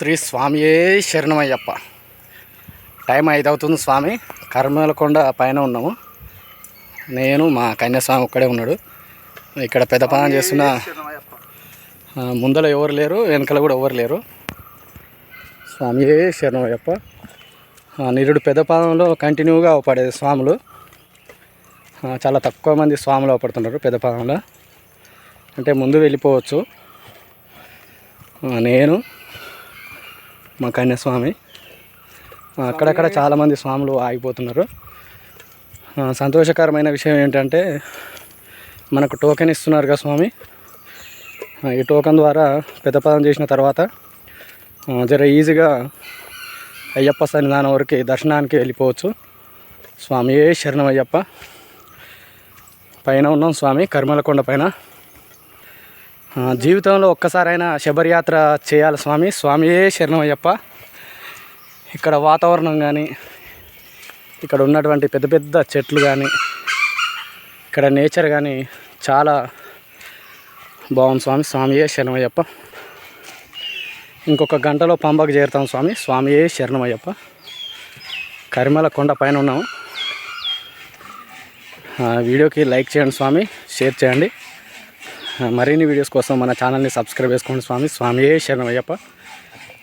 శ్రీ స్వామియే శరణమయ్యప్ప. టైం ఐదు అవుతుంది స్వామి. కర్మలకొండ పైన ఉన్నాము. నేను మా కన్యాస్వామి ఒక్కడే ఉన్నాడు. ఇక్కడ పెద్ద పని చేస్తున్న ముందర ఎవరు లేరు వెనకాల కూడా ఎవరు లేరు. స్వామియే శరణమయ్యప్ప. నిరుడు పెద్ద పాదంలో కంటిన్యూగా పడేది స్వాములు. చాలా తక్కువ మంది స్వాములు అవపడుతున్నారు పెద్ద పాదంలో అంటే ముందు వెళ్ళిపోవచ్చు. నేను మా కన్యాస్వామి. అక్కడక్కడ చాలామంది స్వాములు ఆగిపోతున్నారు. సంతోషకరమైన విషయం ఏంటంటే మనకు టోకెన్ ఇస్తున్నారు కదా స్వామి. ఈ టోకెన్ ద్వారా పెద్దపదం చేసిన తర్వాత జర ఈజీగా అయ్యప్ప సన్నిధానం వరకు దర్శనానికి వెళ్ళిపోవచ్చు. స్వామి ఏ శరణం అయ్యప్ప. పైన ఉన్నాం స్వామి కర్మలకొండ పైన. జీవితంలో ఒక్కసారైనా శబరియాత్ర చేయాలి స్వామి. స్వామియే శరణమయ్యప్ప. ఇక్కడ వాతావరణం కానీ ఇక్కడ ఉన్నటువంటి పెద్ద పెద్ద చెట్లు కానీ ఇక్కడ నేచర్ కానీ చాలా బాగుంది స్వామి. స్వామియే శరణమయ్యప్ప. ఇంకొక గంటలో పంబకు చేరుతాం స్వామి. స్వామియే శరణమయ్యప్ప. కరిమల కొండ పైన ఉన్నాము. వీడియోకి లైక్ చేయండి స్వామి. షేర్ చేయండి. మరిన్ని వీడియోస్ కోసం మన ఛానల్ని సబ్స్క్రైబ్ చేసుకోండి స్వామి. స్వామియే శరణమయ్యప్ప.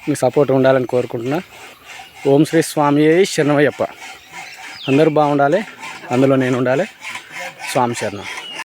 మీ సపోర్ట్ ఉండాలని కోరుకుంటున్నా. ఓం శ్రీ స్వామియే శరణమయ్యప్ప. అందరూ బాగుండాలి. అందులో నేను ఉండాలి. స్వామి శరణం.